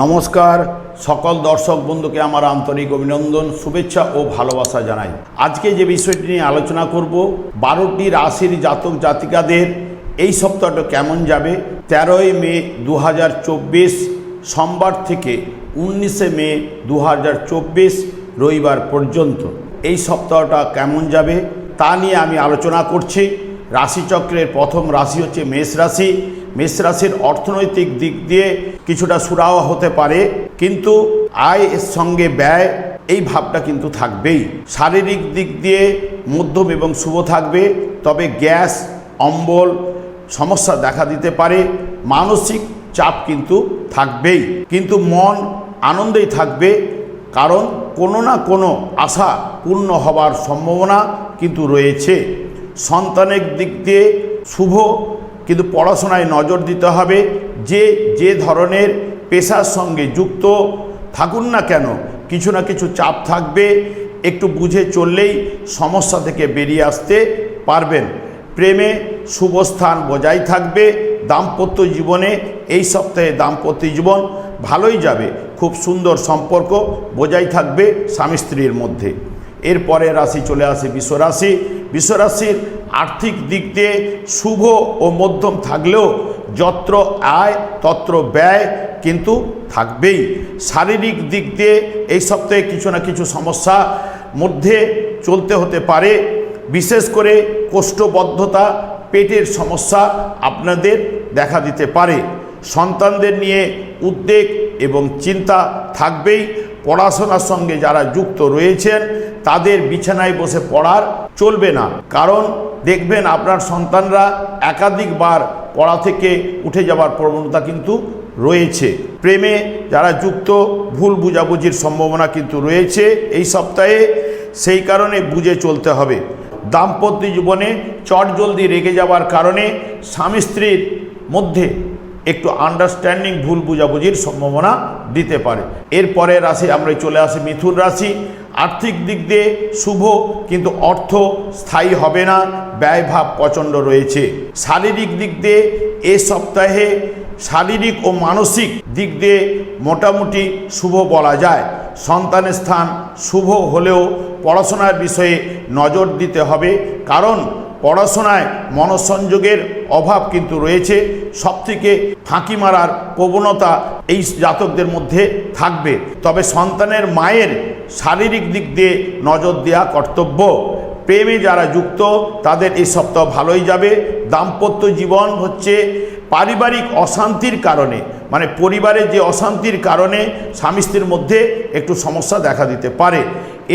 নমস্কার, সকল দর্শক বন্ধুকে আমার আন্তরিক অভিনন্দন, শুভেচ্ছা ও ভালোবাসা জানাই। আজকে যে বিষয়টি নিয়ে আলোচনা করব, বারোটি রাশির জাতক জাতিকাদের, এই সপ্তাহটা কেমন যাবে? তেরোই মে দু হাজার চব্বিশ, সোমবার থেকে উনিশে মে দু হাজার চব্বিশ, রবিবার পর্যন্ত। এই সপ্তাহটা কেমন যাবে? তা নিয়ে আমি আলোচনা করছি। রাশিচক্রের প্রথম রাশি হচ্ছে মেষ রাশি। মেষ রাশির অর্থনৈতিক দিক দিয়ে কিছুটা সুরাওয়া হতে পারে, কিন্তু আয় এর সঙ্গে ব্যয়, এই ভাবটা কিন্তু থাকবেই। শারীরিক দিক দিয়ে মধ্যম এবং শুভ থাকবে, তবে গ্যাস, অম্বল সমস্যা দেখা দিতে পারে, মানসিক চাপ কিন্তু থাকবেই। কিন্তু মন আনন্দেই থাকবে, কারণ কোনো না কোনো আশা পূর্ণ হবার সম্ভাবনা কিন্তু রয়েছে। সন্তানের দিক দিয়ে শুভ কিন্তু পড়াশোনায় নজর দিতে হবে যে যে ধরনের পেশার সঙ্গে যুক্ত থাকুন না কেন, কিছু না কিছু চাপ থাকবে, একটু বুঝে চললেই সমস্যা থেকে বেরিয়ে আসতে পারবেন। প্রেমে শুভস্থান বজায় থাকবে, দাম্পত্য জীবনে এই সপ্তাহে দাম্পত্য জীবন ভালোই যাবে, খুব সুন্দর সম্পর্ক বজায় থাকবে স্বামী স্ত্রীর মধ্যে। এরপরে রাশি চলে আসে বিশ্বরাশি বিশ্বরাশির আর্থিক দিক দিয়ে শুভ ও মধ্যম থাকলেও যত্র আয়, তত্র ব্যয় কিন্তু থাকবেই। শারীরিক দিক দিয়ে এই সপ্তাহে কিছু না কিছু সমস্যা মধ্যে চলতে হতে পারে। বিশেষ করে কোষ্ঠবদ্ধতা, পেটের সমস্যা আপনাদের দেখা দিতে পারে। সন্তানদের নিয়ে উদ্বেগ এবং চিন্তা থাকবেই। পড়াশোনার সঙ্গে যারা যুক্ত রয়েছেন, তাদের বিছানায় বসে পড়ার চলবে না। কারণ দেখবেন আপনার সন্তানরা একাধিকবার পড়া থেকে উঠে যাওয়ার প্রবণতা কিন্তু রয়েছে। প্রেমে যারা যুক্ত, ভুল বুঝাবুঝির সম্ভাবনা কিন্তু রয়েছে এই সপ্তাহে, সেই কারণে বুঝে চলতে হবে। দাম্পত্য জীবনে চটজলদি রেগে যাওয়ার কারণে স্বামী স্ত্রীর মধ্যে একটু আন্ডারস্ট্যান্ডিং ভুল বুঝাবুঝির সম্ভাবনা দিতে পারে। এরপরে রাশি আমরা চলে আসি, মিথুন রাশি। আর্থিক দিক দিয়ে শুভ, কিন্তু অর্থ স্থায়ী হবে না, ব্যয়ভাব প্রচণ্ড রয়েছে। শারীরিক দিক দিয়ে এ সপ্তাহে শারীরিক ও মানসিক দিক দিয়ে মোটামুটি শুভ বলা যায়। সন্তানের স্থান শুভ হলেও পড়াশোনার বিষয়ে নজর দিতে হবে, কারণ পড়াশোনায় মনঃসংযোগের অভাব কিন্তু রয়েছে। সবথেকে ফাঁকি মারার প্রবণতা এই জাতকদের মধ্যে থাকবে। তবে সন্তানের মায়ের শারীরিক দিক দিয়ে নজর দেওয়া কর্তব্য। প্রেমে যারা যুক্ত, তাদের এই সপ্তাহ ভালোই যাবে। দাম্পত্য জীবন হচ্ছে পারিবারিক অশান্তির কারণে মানে পরিবারের যে অশান্তির কারণে স্বামী স্ত্রীর মধ্যে একটু সমস্যা দেখা দিতে পারে।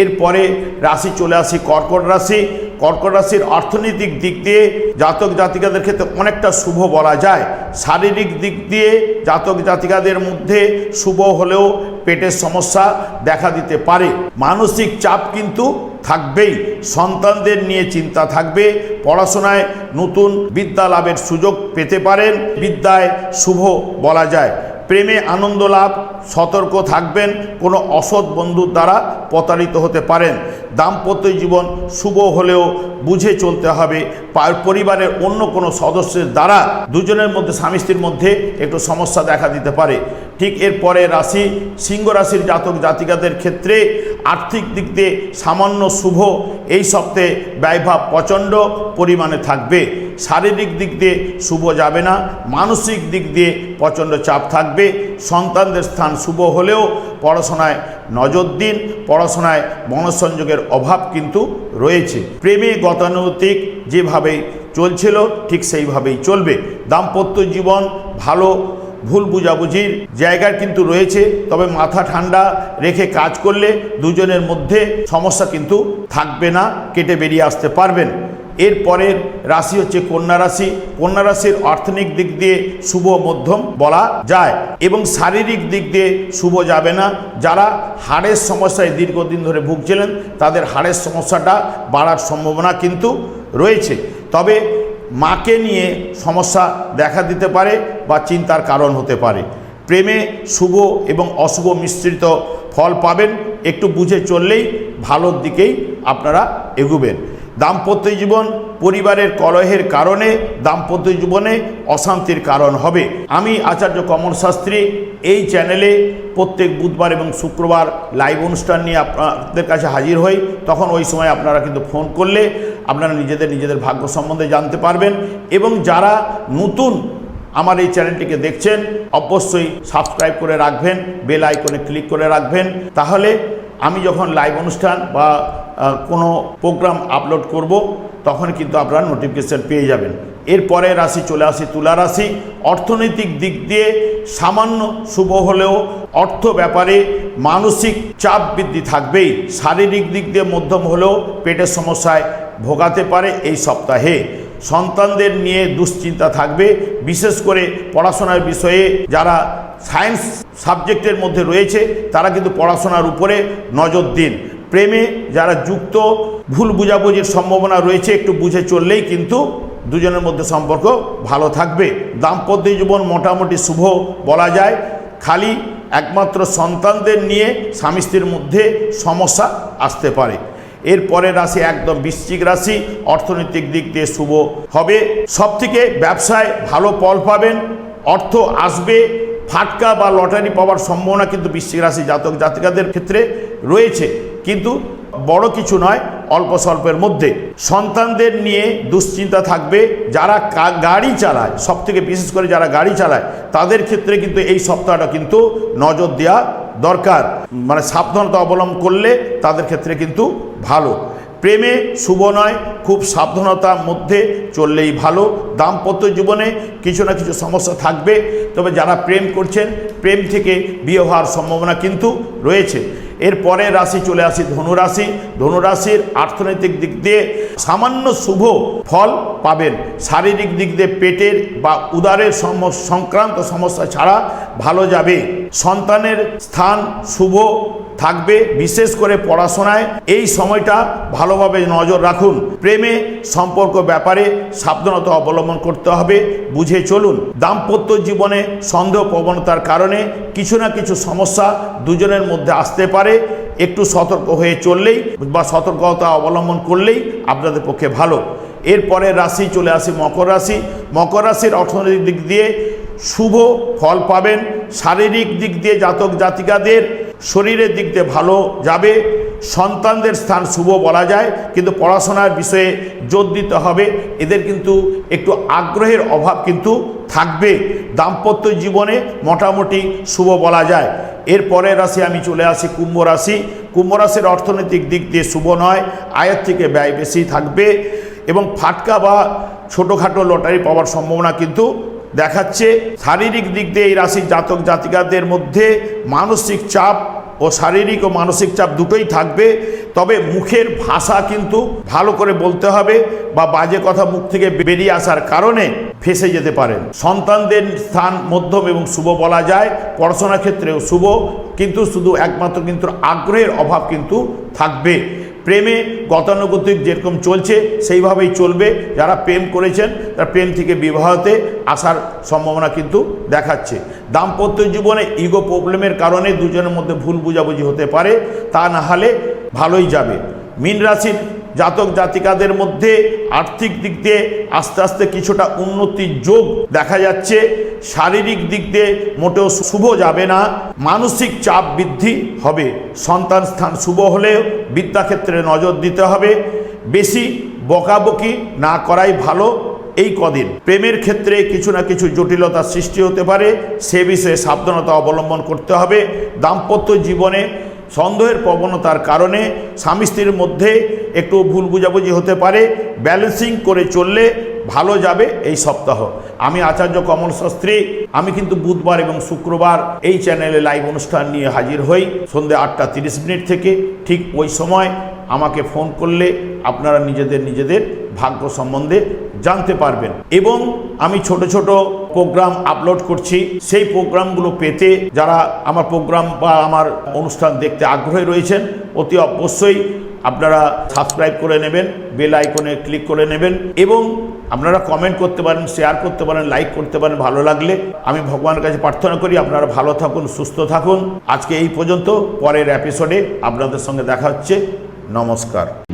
এরপরে রাশি চলে আসি কর্কট রাশি। কর্কট রাশির অর্থনৈতিক দিক দিয়ে জাতক জাতিকাদের ক্ষেত্রে অনেকটা শুভ বলা যায়। শারীরিক দিক দিয়ে জাতক জাতিকাদের মধ্যে শুভ হলেও পেটের সমস্যা দেখা দিতে পারে। মানসিক চাপ কিন্তু থাকবেই। সন্তানদের নিয়ে চিন্তা থাকবে। পড়াশোনায় নতুন বিদ্যা লাভের সুযোগ পেতে পারেন। বিদ্যায় শুভ বলা যায়। প্রেমে আনন্দ লাভ, সতর্ক থাকবেন, কোনো অসৎ বন্ধুর দ্বারা প্রতারিত হতে পারেন। দাম্পত্য জীবন শুভ হলেও বুঝে চলতে হবে পরিবারের অন্য কোনো সদস্যের দ্বারা দুজনের মধ্যে, স্বামী স্ত্রীর মধ্যে একটু সমস্যা দেখা দিতে পারে। ঠিক এরপরে রাশি, সিংহ রাশির জাতক জাতিকাদের ক্ষেত্রে আর্থিক দিক দিয়ে সামান্য শুভ। এই সপ্তাহে ব্যয়ভাব প্রচণ্ড পরিমাণে থাকবে। শারীরিক দিক দিয়ে শুভ যাবে না, মানসিক দিক দিয়ে প্রচণ্ড চাপ থাকবে। সন্তানদের স্থান শুভ হলেও পড়াশোনায় নজর দিন, পড়াশোনায় মনঃসংযোগের অভাব কিন্তু রয়েছে। প্রেমে গতানুগতিক যেভাবে চলছিল, ঠিক সেইভাবেই চলবে। দাম্পত্য জীবন ভালো, ভুল বুঝাবুঝির জায়গার কিন্তু রয়েছে, তবে মাথা ঠান্ডা রেখে কাজ করলে দুজনের মধ্যে সমস্যা কিন্তু থাকবে না, কেটে বেরিয়ে আসতে পারবেন। এরপরের রাশি হচ্ছে কন্যা রাশি। কন্যা রাশির অর্থনৈতিক দিক দিয়ে শুভ মধ্যম বলা যায় এবং শারীরিক দিক দিয়ে শুভ যাবে না। যারা হাড়ের সমস্যায় দীর্ঘদিন ধরে ভুগছিলেন, তাদের হাড়ের সমস্যাটা বাড়ার সম্ভাবনা কিন্তু রয়েছে। তবে মাকে নিয়ে সমস্যা দেখা দিতে পারে বা চিন্তার কারণ হতে পারে। প্রেমে শুভ এবং অশুভ মিশ্রিত ফল পাবেন। একটু বুঝে চললেই ভালোর দিকেই আপনারা এগুবেন। দাম্পত্য জীবন পরিবারের কলহের কারণে, দাম্পত্য জীবনে অশান্তির কারণ হবে। আমি আচার্য কমল শাস্ত্রী, এই চ্যানেলে প্রত্যেক বুধবার এবং শুক্রবার লাইভ অনুষ্ঠান নিয়ে আপনাদের কাছে হাজির হই। তখন ওই সময় আপনারা কিন্তু ফোন করলে আপনারা নিজেদের নিজেদের ভাগ্য সম্বন্ধে জানতে পারবেন এবং যারা নতুন আমার এই চ্যানেলটিকে দেখছেন, অবশ্যই সাবস্ক্রাইব করে রাখবেন, বেল আইকনে ক্লিক করে রাখবেন। তাহলে আমি যখন লাইভ অনুষ্ঠান বা কোনো প্রোগ্রাম আপলোড করব, তখন কিন্তু আপনারা নোটিফিকেশান পেয়ে যাবেন। এরপরে রাশি চলে আসি তুলা রাশি। অর্থনৈতিক দিক দিয়ে সামান্য শুভ হলেও অর্থ ব্যাপারে মানসিক চাপ বৃদ্ধি থাকবেই। শারীরিক দিক দিয়ে মধ্যম হলেও পেটের সমস্যায় ভোগাতে পারে এই সপ্তাহে। সন্তানদের নিয়ে দুশ্চিন্তা থাকবে। বিশেষ করে পড়াশোনার বিষয়ে যারা সায়েন্স সাবজেক্টের মধ্যে রয়েছে, তারা কিন্তু পড়াশোনার উপরে নজর দিন। প্রেমে যারা যুক্ত, ভুল বুঝাবুঝির সম্ভাবনা রয়েছে, একটু বুঝে চললেই কিন্তু দুজনের মধ্যে সম্পর্ক ভালো থাকবে। দাম্পত্য জীবন মোটামুটি শুভ বলা যায়। খালি একমাত্র সন্তানদের নিয়ে স্বামী স্ত্রীর মধ্যে সমস্যা আসতে পারে। এরপরের রাশি একদম বৃশ্চিক রাশি, অর্থনৈতিক দিক দিয়ে শুভ হবে। সব থেকে ব্যবসায় ভালো ফল পাবেন, অর্থ আসবে, ফাটকা বা লটারি পাওয়ার সম্ভাবনা কিন্তু বৃশ্চিক রাশি জাতক জাতিকাদের ক্ষেত্রে রয়েছে। কিন্তু বড় কিছু নয়, অল্প স্বল্পের মধ্যে। সন্তানদের নিয়ে দুশ্চিন্তা থাকবে, যারা গাড়ি চালায় সব থেকে বিশেষ করে যারা গাড়ি চালায়, তাদের ক্ষেত্রে কিন্তু এই সপ্তাহটা কিন্তু নজর দেওয়া দরকার। মানে সাবধানতা অবলম্বন করলে তাদের ক্ষেত্রে কিন্তু ভালো। প্রেমে শুভ নয়, খুব সাবধানতার মধ্যে চললেই ভালো। দাম্পত্য জীবনে কিছু না কিছু সমস্যা থাকবে, তবে যারা প্রেম করছেন, প্রেম থেকে বিয়ে হওয়ার সম্ভাবনা কিন্তু রয়েছে। এরপরে রাশি চলে আসি ধনুরাশি। ধনুরাশির অর্থনৈতিক দিক দিয়ে সামান্য শুভ ফল পাবেন। শারীরিক দিক দিয়ে পেটের বা উদারের সংক্রান্ত সমস্যা ছাড়া ভালো যাবে। সন্তানের স্থান শুভ থাকবে, বিশেষ করে পড়াশোনায়। এই সময়টা ভালোভাবে নজর রাখুন। প্রেমে সম্পর্ক ব্যাপারে সাবধানতা অবলম্বন করতে হবে। বুঝে চলুন, দাম্পত্য জীবনে সন্দেহ প্রবণতার কারণে কিছু না কিছু সমস্যা দুজনের মধ্যে আসতে পারে। একটু সতর্ক হয়ে চললেই বা সতর্কতা অবলম্বন করলেই আপনাদের পক্ষে ভালো। এরপরে রাশি চলে আসে মকর রাশি। মকর রাশির অর্থনৈতিক দিক দিয়ে শুভ ফল পাবেন। শারীরিক দিক দিয়ে জাতক জাতিকাদের শরীরের দিক দিয়ে ভালো যাবে, সন্তানদের স্থান শুভ বলা যায়, কিন্তু পড়াশোনার বিষয়ে জোর দিতে হবে। এদের কিন্তু একটু আগ্রহের অভাব কিন্তু থাকবে। দাম্পত্য জীবনে মোটামুটি শুভ বলা যায়। এরপরের রাশি আমি চলে আসি কুম্ভ রাশি। কুম্ভ রাশির অর্থনৈতিক দিক দিয়ে শুভ নয়, আয়ের থেকে ব্যয় বেশি থাকবে এবং ফাটকা বা ছোটোখাটো লটারি পাওয়ার সম্ভাবনা কিন্তু দেখাচ্ছে শারীরিক দিক দিয়ে এই রাশির জাতক জাতিকাদের মধ্যে মানসিক চাপ ও শারীরিক ও মানসিক চাপ দুটোই থাকবে। তবে মুখের ভাষা কিন্তু ভালো করে বলতে হবে বা বাজে কথা মুখ থেকে বেরিয়ে আসার কারণে ফেসে যেতে পারেন। সন্তানদের স্থান মধ্যম এবং শুভ বলা যায়। পড়াশোনার ক্ষেত্রেও শুভ, কিন্তু শুধু একমাত্র কিন্তু আগ্রহের অভাব কিন্তু থাকবে। প্রেমে গতানুগতিক যেরকম চলছে, সেইভাবেই চলবে। যারা প্রেম করেছেন, তারা প্রেম থেকে বিবাহতে আসার সম্ভাবনা কিন্তু দেখাচ্ছে। দাম্পত্য জীবনে ইগো প্রবলেমের কারণে দুজনের মধ্যে ভুল বুঝাবুঝি হতে পারে। তা না হলে ভালোই যাবে। মীন রাশির জাতক জাতিকাদের মধ্যে আর্থিক দিক দিয়ে আস্তে আস্তে কিছুটা উন্নতির যোগ দেখা যাচ্ছে। শারীরিক দিক দিয়ে মোটেও শুভ যাবে না। মানসিক চাপ বৃদ্ধি হবে। সন্তান স্থান শুভ হলেও বিদ্যাক্ষেত্রে নজর দিতে হবে। বেশি বকাবকি না করাই ভালো এই কদিন। প্রেমের ক্ষেত্রে কিছু না কিছু জটিলতার সৃষ্টি হতে পারে। সে বিষয়ে সাবধানতা অবলম্বন করতে হবে। দাম্পত্য জীবনে সন্দেহের প্রবণতার কারণে স্বামী স্ত্রীর মধ্যে একটু ভুল বুঝাবুঝি হতে পারে। ব্যালেন্সিং করে চললে ভালো যাবে এই সপ্তাহ। আমি আচার্য কমল শাস্ত্রী, আমি কিন্তু বুধবার এবং শুক্রবার এই চ্যানেলে লাইভ অনুষ্ঠান নিয়ে হাজির হই। সন্ধ্যে আটটা তিরিশ মিনিট থেকে ঠিক ওই সময় আমাকে ফোন করলে আপনারা নিজেদের নিজেদের ভাগ্য সম্বন্ধে জানতে পারবেন। এবং আমি ছোট ছোট প্রোগ্রাম আপলোড করছি। সেই প্রোগ্রামগুলো পেতে যারা আমার প্রোগ্রাম বা আমার অনুষ্ঠান দেখতে আগ্রহী রয়েছেন, অতি অবশ্যই আপনারা সাবস্ক্রাইব করে নেবেন, বেল আইকনে ক্লিক করে নেবেন এবং আপনারা কমেন্ট করতে পারেন, শেয়ার করতে পারেন, লাইক করতে পারেন, ভালো লাগলে আমি ভগবানের কাছে প্রার্থনা করি আপনারা ভালো থাকুন, সুস্থ থাকুন। আজকে এই পর্যন্ত, পরের এপিসোডে আপনাদের সঙ্গে দেখা হচ্ছে। নমস্কার।